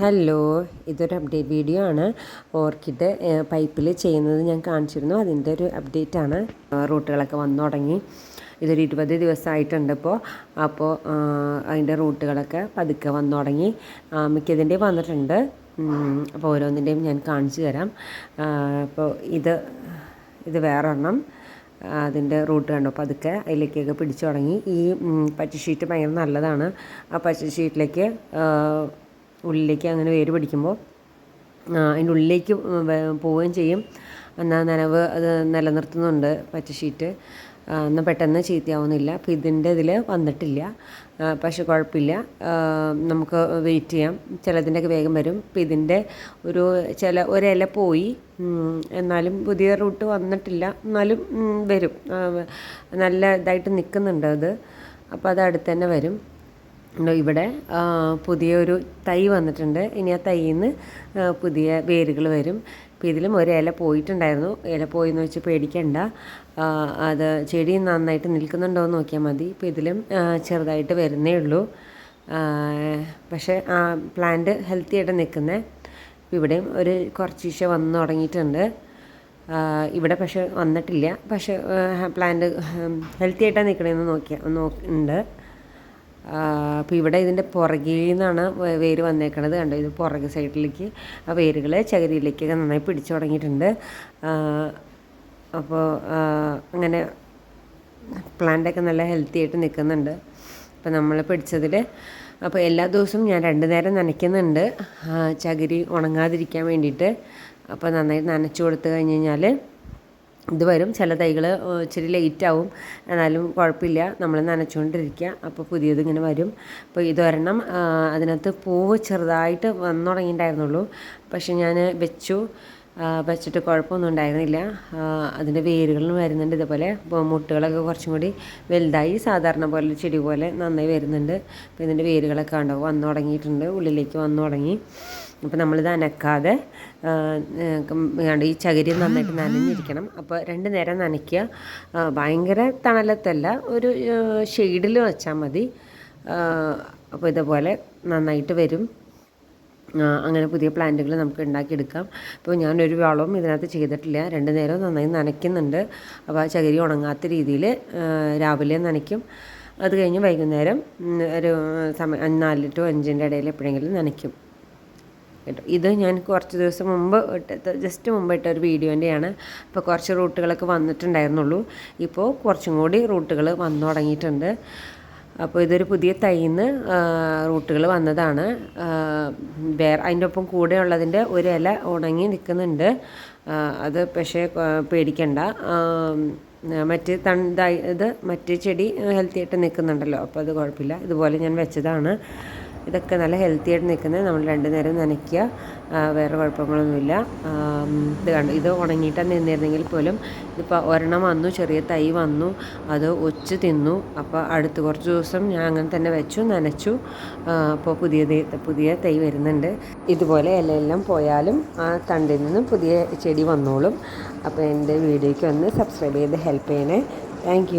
Hello ഇതൊരു update video ആണ്. Orchid പൈപ്പിൽ ചെയ്യുന്നത് ഞാൻ കാണിച്ചിരുന്നു. അതിന്റെ ഒരു അപ്ഡേറ്റ് ആണ്. റൂട്ടുകളൊക്കെ വന്നു തുടങ്ങി. ഇതൊരു ഇരുപത് ദിവസമായിട്ടുണ്ട് ഇപ്പോൾ അപ്പോൾ അതിന്റെ റൂട്ടുകളൊക്കെ പതുക്കെ വന്നു തുടങ്ങി. മിക്കതിന്റെയും വന്നിട്ടുണ്ട്. അപ്പോൾ ഓരോന്നിന്റെയും ഞാൻ കാണിച്ചു തരാം. അപ്പോൾ ഇത് ഇത് വേറൊരെണ്ണം. അതിന്റെ റൂട്ട് കണ്ടു? അപ്പോൾ അതൊക്കെ അതിലേക്കൊക്കെ പിടിച്ചു തുടങ്ങി. ഈ പച്ച ഷീറ്റ് ഭയങ്കര നല്ലതാണ്. ആ പച്ച ഷീറ്റിലേക്ക് ഉള്ളിലേക്ക് അങ്ങനെ വേര് പിടിക്കുമ്പോൾ അതിന്റെ ഉള്ളിലേക്ക് പോവുകയും ചെയ്യും. എന്നാൽ നനവ് അത് നിലനിർത്തുന്നുണ്ട് പച്ച ഷീറ്റ്. എന്നാൽ പെട്ടെന്ന് ചീത്തയാവുന്നില്ല. അപ്പോൾ ഇതിന്റെ ഇതിൽ വന്നിട്ടില്ല. പക്ഷെ കുഴപ്പമില്ല. നമുക്ക് വെയിറ്റ് ചെയ്യാം. ചിലതിന്റെയൊക്കെ വേഗം വരും. അപ്പോൾ ഇതിന്റെ ഒരു ചില ഒരില പോയി. എന്നാലും പുതിയ റൂട്ട് വന്നിട്ടില്ല. എന്നാലും വരും. നല്ല ഇതായിട്ട് നിൽക്കുന്നുണ്ട് അത്. അപ്പോൾ അത് അടുത്ത് തന്നെ വരും. ഇവിടെ പുതിയൊരു തൈ വന്നിട്ടുണ്ട്. ഇനി ആ തൈയിൽ നിന്ന് പുതിയ വേരുകൾ വരും. അപ്പോൾ ഇതിലും ഒരു ഇല പോയിട്ടുണ്ടായിരുന്നു. ഇല പോയി എന്ന് വെച്ച് പേടിക്കണ്ട. അത് ചെടി നന്നായിട്ട് നിൽക്കുന്നുണ്ടോ എന്ന് നോക്കിയാൽ മതി. ഇപ്പോൾ ഇതിലും ചെറുതായിട്ട് വരുന്നേ ഉള്ളൂ. പക്ഷേ ആ പ്ലാന്റ് ഹെൽത്തി ആയിട്ട് നിൽക്കുന്നത് ഇവിടെയും ഒരു കുറച്ച് ഇഷ വന്ന് തുടങ്ങിയിട്ടുണ്ട്. ഇവിടെ പക്ഷെ വന്നിട്ടില്ല. പക്ഷെ പ്ലാന്റ് ഹെൽത്തി ആയിട്ടാണ് നിൽക്കണമെന്ന് നോക്കിയാൽ നോക്കുന്നുണ്ട് അപ്പോൾ ഇവിടെ ഇതിന്റെ പുറകിൽ നിന്നാണ് വേര് വന്നേക്കണത് കണ്ടോ? ഇത് പുറകെ സൈഡിലേക്ക് ആ വേരുകൾ ചകരിയിലേക്കൊക്കെ നന്നായി പിടിച്ചു തുടങ്ങിയിട്ടുണ്ട്. അപ്പോൾ അങ്ങനെ പ്ലാന്റൊക്കെ നല്ല ഹെൽത്തി ആയിട്ട് നിൽക്കുന്നുണ്ട് അപ്പോൾ നമ്മൾ പിടിച്ചതിൽ അപ്പോൾ എല്ലാ ദിവസവും ഞാൻ രണ്ട് നേരം നനയ്ക്കുന്നുണ്ട്. ചകിരി ഉണങ്ങാതിരിക്കാൻ വേണ്ടിയിട്ട്. അപ്പോൾ നന്നായി നനച്ചു കൊടുത്തു കഴിഞ്ഞ് കഴിഞ്ഞാൽ ഇത് വരും. ചില തൈകൾ ഇച്ചിരി ലേറ്റാവും എന്നാലും കുഴപ്പമില്ല. നമ്മൾ നനച്ചുകൊണ്ടിരിക്കുക അപ്പോൾ പുതിയത് ഇങ്ങനെ വരും. അപ്പോൾ ഇതൊരെണ്ണം അതിനകത്ത് പൂവ് ചെറുതായിട്ട് വന്നു തുടങ്ങിയിട്ടുണ്ടായിരുന്നുള്ളൂ പക്ഷെ ഞാൻ വെച്ചു. വെച്ചിട്ട് കുഴപ്പമൊന്നും ഉണ്ടായിരുന്നില്ല. അതിന്റെ വേരുകളും വരുന്നുണ്ട് ഇതേപോലെ. മുട്ടുകളൊക്കെ കുറച്ചും കൂടി വലുതായി സാധാരണ പോലെ ചെടി പോലെ നന്നായി വരുന്നുണ്ട്. അപ്പോൾ ഇതിന്റെ വേരുകളൊക്കെ ഉണ്ടാവും വന്നു തുടങ്ങിയിട്ടുണ്ട്. ഉള്ളിലേക്ക് വന്നു തുടങ്ങി. അപ്പോൾ നമ്മളിത് അനക്കാതെ ഈ ചകിരി നന്നായിട്ട് നനഞ്ഞിരിക്കണം. അപ്പോൾ രണ്ട് നേരം നനയ്ക്കുക. ഭയങ്കര തണലത്തല്ല ഒരു ഷെയ്ഡിൽ വെച്ചാൽ മതി. അപ്പോൾ ഇതുപോലെ നന്നായിട്ട് വരും. അങ്ങനെ പുതിയ പ്ലാന്റുകൾ നമുക്ക് ഉണ്ടാക്കിയെടുക്കാം. അപ്പോൾ ഞാനൊരു വളവും ഇതിനകത്ത് ചെയ്തിട്ടില്ല. രണ്ട് നേരം നന്നായി നനയ്ക്കുന്നുണ്ട്. അപ്പോൾ ആ ചകിരി ഉണങ്ങാത്ത രീതിയിൽ രാവിലെ നനയ്ക്കും. അത് കഴിഞ്ഞ് വൈകുന്നേരം ഒരു സമയം നാല് ടു അഞ്ചിന്റെ ഇടയിൽ എപ്പോഴെങ്കിലും നനയ്ക്കും. കേട്ടോ? ഇത് ഞാൻ കുറച്ച് ദിവസം മുമ്പ് ജസ്റ്റ് മുമ്പ് ഇട്ട ഒരു വീഡിയോന്റെയാണ്. അപ്പോൾ കുറച്ച് റൂട്ടുകളൊക്കെ വന്നിട്ടുണ്ടായിരുന്നുള്ളൂ. ഇപ്പോൾ കുറച്ചും കൂടി റൂട്ടുകൾ വന്നു തുടങ്ങിയിട്ടുണ്ട്. അപ്പോൾ ഇതൊരു പുതിയ തൈന്ന് റൂട്ടുകൾ വന്നതാണ്. വേറെ അതിന്റെ ഒപ്പം കൂടെ ഉള്ളതിന്റെ ഒരു ഇല ഉണങ്ങി നിൽക്കുന്നുണ്ട് അത് പക്ഷേ പേടിക്കണ്ട. മറ്റ് തണ്ടായി ഇത് മറ്റ് ചെടി ഹെൽത്തി ആയിട്ട് നിൽക്കുന്നുണ്ടല്ലോ അപ്പോൾ അത് കുഴപ്പമില്ല. ഇതുപോലെ ഞാൻ വെച്ചതാണ്. ഇതൊക്കെ നല്ല ഹെൽത്തി ആയിട്ട് നിൽക്കുന്നത്. നമ്മൾ രണ്ട് നേരം നനയ്ക്കുക. വേറെ കുഴപ്പങ്ങളൊന്നുമില്ല. ഇത് കണ്ടു? ഇത് ഉണങ്ങിയിട്ട് നിന്നിരുന്നെങ്കിൽ പോലും ഇതിപ്പോൾ ഒരെണ്ണം വന്നു ചെറിയ തൈ വന്നു. അത് ഒച്ച് തിന്നു. അപ്പോൾ അടുത്ത കുറച്ച് ദിവസം ഞാൻ അങ്ങനെ തന്നെ വെച്ചു നനച്ചു. അപ്പോൾ പുതിയ പുതിയ തൈ വരുന്നുണ്ട്. ഇതുപോലെ ഇലയെല്ലാം പോയാലും ആ തണ്ടിൽ നിന്നും പുതിയ ചെടി വന്നോളും. അപ്പോൾ എന്റെ വീഡിയോയ്ക്ക് ഒന്ന് സബ്സ്ക്രൈബ് ചെയ്ത് ഹെൽപ്പ് ചെയ്യണേ. താങ്ക്